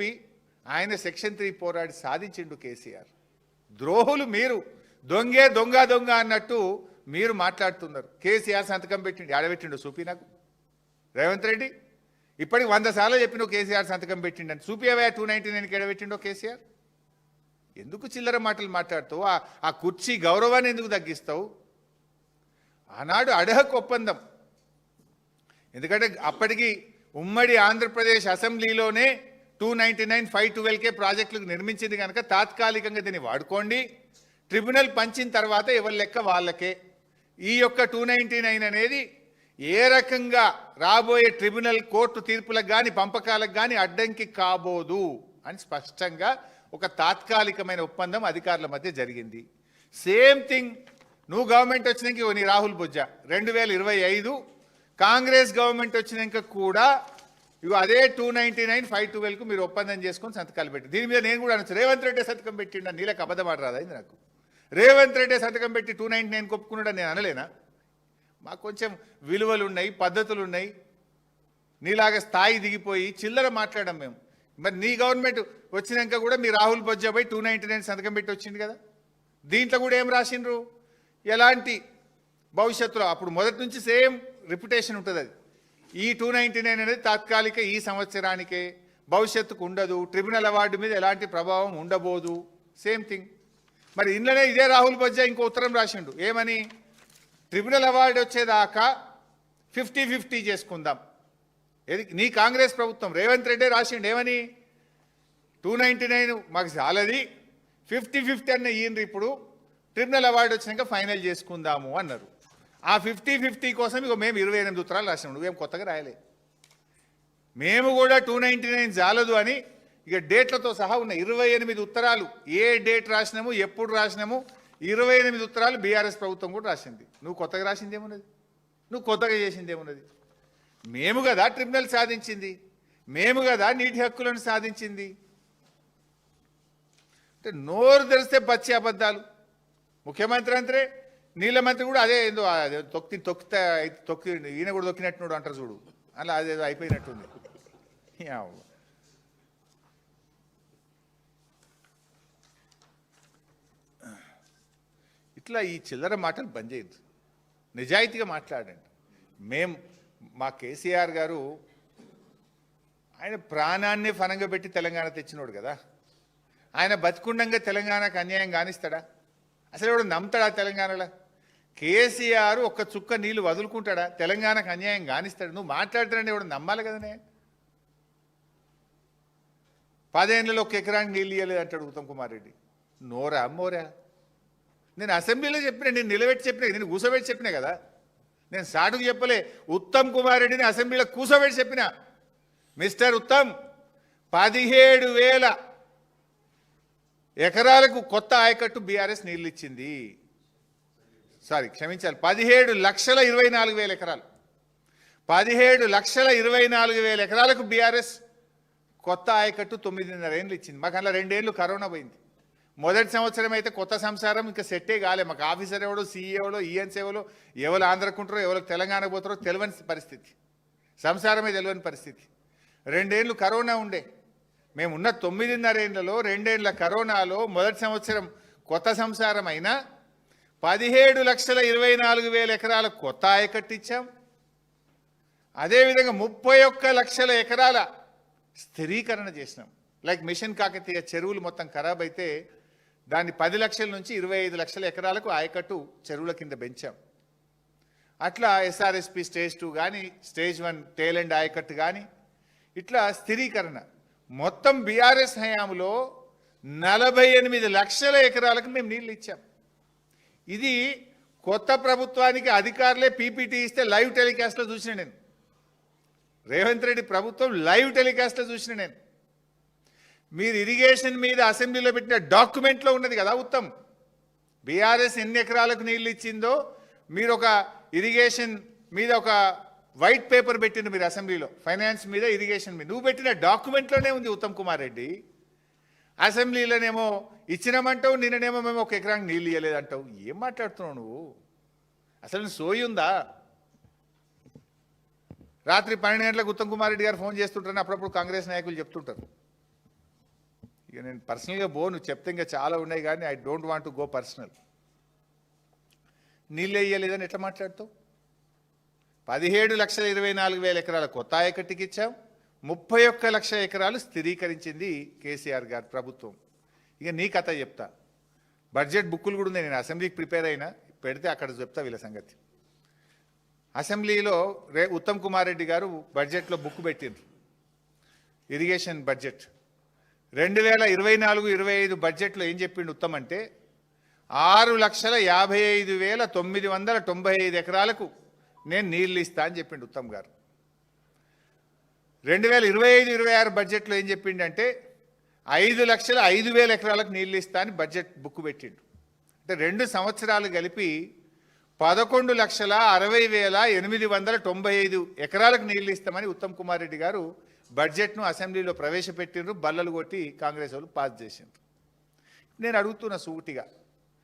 చెప్పి ఆయన section three పోరాడి సాధించిండు కేసీఆర్. ద్రోహులు మీరు. దొంగే దొంగ దొంగ అన్నట్టు మీరు మాట్లాడుతున్నారు. కేసీఆర్ సంతకం పెట్టిండు ఆడబెట్టిండు చూపి నాకు. రేవంత్ రెడ్డి ఇప్పటికి వంద సార్లు చెప్పిన కేసీఆర్ సంతకం పెట్టిండని. చూపియవే టూ నైన్టీ నైన్కి ఎడబెట్టిండో కేసీఆర్? ఎందుకు చిల్లర మాటలు మాట్లాడుతావు? ఆ- ఆ కుర్చీ గౌరవాన్ని ఎందుకు తగ్గిస్తావు? ఆనాడు అడహక్ ఒప్పందం. ఎందుకంటే అప్పటికి ఉమ్మడి ఆంధ్రప్రదేశ్ అసెంబ్లీలోనే టూ నైంటీ నైన్ ఫైవ్ ట్వెల్వ్కే ప్రాజెక్టులకు నిర్మించింది కనుక తాత్కాలికంగా దీన్ని వాడుకోండి. ట్రిబ్యునల్ పంచిన తర్వాత ఎవరి లెక్క వాళ్ళకే. ఈ యొక్క టూ నైంటీ నైన్ అనేది ఏ రకంగా రాబోయే ట్రిబ్యునల్ కోర్టు తీర్పులకు కానీ పంపకాలకు కానీ అడ్డంకి కాబోదు అని స్పష్టంగా ఒక తాత్కాలికమైన ఒప్పందం అధికారుల మధ్య జరిగింది. సేమ్ థింగ్ నువ్వు గవర్నమెంట్ వచ్చినాక నీ రాహుల్ బుజ్జ రెండు వేల ఇరవై ఐదు కాంగ్రెస్ గవర్నమెంట్ వచ్చినాక కూడా ఇగో అదే టూ నైన్టీ నైన్ ఫైవ్ ట్వెల్వ్కు మీరు ఒప్పందం చేసుకొని సంతకాలు పెట్టి దీని మీద నేను కూడా అనొచ్చు. రేవంత్ రెడ్డి సంతకం పెట్టిండ నీళ్ళకి అబద్ధం ఆడరాదైంది నాకు? రేవంత్ రెడ్డి సంతకం పెట్టి టూ నైన్టీ నైన్ ఒప్పుకున్నాడు నేను అనలేనా? మాకు కొంచెం విలువలు ఉన్నాయి పద్ధతులు ఉన్నాయి నీలాగా స్థాయి దిగిపోయి చిల్లర మాట్లాడడం మేము. మరి నీ గవర్నమెంట్ వచ్చినాక కూడా మీ రాహుల్ బొజ్జాపై టూ నైన్టీ నైన్ సంతకం పెట్టి వచ్చింది కదా? దీంట్లో కూడా ఏం రాసిండ్రు? ఎలాంటి భవిష్యత్తులో అప్పుడు మొదటి నుంచి సేమ్ రిప్యుటేషన్ ఉంటుంది అది. ఈ టూ నైన్టీ నైన్ అనేది తాత్కాలిక ఈ సంవత్సరానికే. భవిష్యత్తుకు ఉండదు. ట్రిబ్యునల్ అవార్డు మీద ఎలాంటి ప్రభావం ఉండబోదు. సేమ్ థింగ్ మరి ఇందులోనే ఇదే రాహుల్ బజ్జా ఇంకో ఉత్తరం రాసిండు. ఏమని? ట్రిబ్యునల్ అవార్డు వచ్చేదాకా ఫిఫ్టీ ఫిఫ్టీ చేసుకుందాం. ఏది? నీ కాంగ్రెస్ ప్రభుత్వం. రేవంత్ రెడ్డి రాసిండు. ఏమని? టూ నైంటీ నైన్ మాకు చాలది. ఫిఫ్టీ ఫిఫ్టీ అన్న ఈయనరు ఇప్పుడు. ట్రిబ్యునల్ అవార్డు వచ్చినాక ఫైనల్ చేసుకుందాము అన్నారు. ఆ ఫిఫ్టీ ఫిఫ్టీ కోసం ఇక మేము ఇరవై ఎనిమిది ఉత్తరాలు రాసినాం. నువ్వేం కొత్తగా రాయలే. మేము కూడా టూ నైంటీ నైన్ జాలదు అని ఇక డేట్లతో సహా ఉన్న ఇరవై ఎనిమిది ఉత్తరాలు ఏ డేట్ రాసినాము ఎప్పుడు రాసినాము ఇరవై ఎనిమిది ఉత్తరాలు బీఆర్ఎస్ ప్రభుత్వం కూడా రాసింది. నువ్వు కొత్తగా రాసింది ఏమున్నది? నువ్వు కొత్తగా చేసింది ఏమున్నది? మేము కదా ట్రిబ్యునల్ సాధించింది. మేము కదా నీటి హక్కులను సాధించింది. అంటే నోరు తెరిస్తే పచ్చి అబద్ధాలు. ముఖ్యమంత్రి అంతే నీళ్ళ మంత్రి కూడా అదే ఏందో అదే తొక్కి తొక్కితే తొక్కి ఈయన కూడా తొక్కినట్టున్నాడు అంటారు చూడు. అలా అదేదో అయిపోయినట్టుంది. ఇట్లా ఈ చిల్లర మాటలు బంద్ చేయద్దు. నిజాయితీగా మాట్లాడండి. మేం మా కేసీఆర్ గారు ఆయన ప్రాణాన్ని ఫనంగా పెట్టి తెలంగాణ తెచ్చినోడు కదా. ఆయన బతికుండంగా తెలంగాణకు అన్యాయం కానిస్తాడా అసలు ఎవడు నమ్ముతాడా తెలంగాణలో? కేసీఆర్ ఒక్క చుక్క నీళ్ళు వదులుకుంటాడా? తెలంగాణకు అన్యాయం కానిస్తాడు నువ్వు మాట్లాడుతాడని ఎవడు నమ్మాలి కదనే పదేళ్ళలో ఒక ఎకరానికి నీళ్ళు ఇవ్వలేదు అంటాడు ఉత్తమ్ కుమార్ రెడ్డి. నోరా మోరా నేను అసెంబ్లీలో చెప్పిన నేను నిలబెట్టి చెప్పిన నేను కూసబెట్టి చెప్పినా కదా? నేను సాటుకు చెప్పలే ఉత్తమ్ కుమార్ రెడ్డిని అసెంబ్లీలో కూసబెట్టి చెప్పిన. మిస్టర్ ఉత్తమ్ పదిహేడు వేల ఎకరాలకు కొత్త ఆయకట్టు బీఆర్ఎస్ నీళ్ళు ఇచ్చింది సారీ క్షమించాలి. పదిహేడు లక్షల ఇరవై నాలుగు వేల ఎకరాలు. పదిహేడు లక్షల ఇరవై నాలుగు వేల ఎకరాలకు బీఆర్ఎస్ కొత్త ఆయకట్టు తొమ్మిదిన్నర ఏళ్ళు ఇచ్చింది. మాకు అలా రెండేళ్ళు కరోనా పోయింది. మొదటి సంవత్సరం అయితే కొత్త సంసారం ఇంకా సెట్టే కాలే. మాకు ఆఫీసర్ ఎవడో సీఈఓలో ఈఎన్స్ ఎవరో ఎవరు ఆంధ్రకుంటారో ఎవరు తెలంగాణ పోతారో తెలియని పరిస్థితి. సంసారమే తెలియని పరిస్థితి. రెండేళ్ళు కరోనా ఉండే. మేము ఉన్న తొమ్మిదిన్నరేళ్ళలో రెండేళ్ళ కరోనాలో మొదటి సంవత్సరం కొత్త సంసారం అయినా పదిహేడు లక్షల ఇరవై నాలుగు వేల ఎకరాల కొత్త ఆయకట్టు ఇచ్చాం అదేవిధంగా ముప్పై ఒక్క లక్షల ఎకరాల స్థిరీకరణ చేసినాం. లైక్ మిషన్ కాకతీయ చెరువులు మొత్తం ఖరాబ్ అయితే దాన్ని పది లక్షల నుంచి ఇరవై ఐదు లక్షల ఎకరాలకు ఆయకట్టు చెరువుల కింద పెంచాం. అట్లా ఎస్ఆర్ఎస్పి స్టేజ్ టూ కానీ స్టేజ్ వన్ టేలెండ్ ఆయకట్టు కానీ ఇట్లా స్థిరీకరణ మొత్తం బీఆర్ఎస్ హయాంలో నలభై ఎనిమిది లక్షల ఎకరాలకు మేము నీళ్ళు ఇచ్చాం. ఇది కొత్త ప్రభుత్వానికి అధికారులే పీపీటీ ఇస్తే లైవ్ టెలికాస్ట్లో చూసిన నేను. రేవంత్ రెడ్డి ప్రభుత్వం లైవ్ టెలికాస్ట్లో చూసిన నేను. మీరు ఇరిగేషన్ మీద అసెంబ్లీలో పెట్టిన డాక్యుమెంట్లో ఉన్నది కదా ఉత్తమ్. బీఆర్ఎస్ ఎన్ని ఎకరాలకు నీళ్ళు ఇచ్చిందో మీరు ఒక ఇరిగేషన్ మీద ఒక వైట్ పేపర్ పెట్టిండు మీరు అసెంబ్లీలో. ఫైనాన్స్ మీద ఇరిగేషన్ మీద. నువ్వు పెట్టిన డాక్యుమెంట్లోనే ఉంది ఉత్తమ్ కుమార్ రెడ్డి. అసెంబ్లీలోనేమో ఇచ్చినామంటావు నిన్ననేమో మేము ఒక ఎకరానికి నీళ్ళు ఇవ్వలేదంటావు ఏం మాట్లాడుతున్నావు నువ్వు? అసలు సోయి ఉందా? రాత్రి పన్నెండు గంటలకు ఉత్తమ్ కుమార్ రెడ్డి గారు ఫోన్ చేస్తుంటారని అప్పుడప్పుడు కాంగ్రెస్ నాయకులు చెప్తుంటారు. ఇక నేను పర్సనల్గా బో నువ్వు చెప్తే ఇంకా చాలా ఉన్నాయి కానీ I don't want to go personal నీళ్ళు వేయలేదని ఎట్లా మాట్లాడతావు? పదిహేడు లక్షల ఇరవై నాలుగు వేల ఎకరాల కొత్త ఆయకట్టుకి ఇచ్చాం. ముప్పై ఒక్క లక్ష ఎకరాలు స్థిరీకరించింది కేసీఆర్ గారి ప్రభుత్వం. ఇక నీ కథ చెప్తా. బడ్జెట్ బుక్కులు కూడా ఉన్నాయి. నేను అసెంబ్లీకి ప్రిపేర్ అయినా పెడితే అక్కడ చెప్తా వీళ్ళ సంగతి. అసెంబ్లీలో రే ఉత్తమ్ కుమార్ రెడ్డి గారు బడ్జెట్లో బుక్ పెట్టిండ్రు. Irrigation budget. రెండు వేల ఇరవై నాలుగు ఇరవై ఐదు బడ్జెట్లో ఏం చెప్పిండు ఉత్తమ్ అంటే ఆరు లక్షల యాభై ఐదు వేల తొమ్మిది వందల తొంభై ఐదు ఎకరాలకు నేను నీళ్ళు ఇస్తా అని చెప్పిండు ఉత్తమ్ గారు. రెండు వేల ఇరవై ఐదు ఇరవై ఆరు బడ్జెట్లో ఏం చెప్పిండంటే ఐదు లక్షల ఐదు వేల ఎకరాలకు నీళ్ళు ఇస్తా అని బడ్జెట్ బుక్ పెట్టిండు. అంటే రెండు సంవత్సరాలు కలిపి పదకొండు లక్షల అరవై వేల ఎనిమిది వందల తొంభై ఐదు ఎకరాలకు నీళ్ళు ఇస్తామని ఉత్తమ్ కుమార్ రెడ్డి గారు బడ్జెట్ను అసెంబ్లీలో ప్రవేశపెట్టిండ్రు బల్లలు కొట్టి కాంగ్రెస్ వాళ్ళు పాస్ చేసిండ్రు. నేను అడుగుతున్న సూటిగా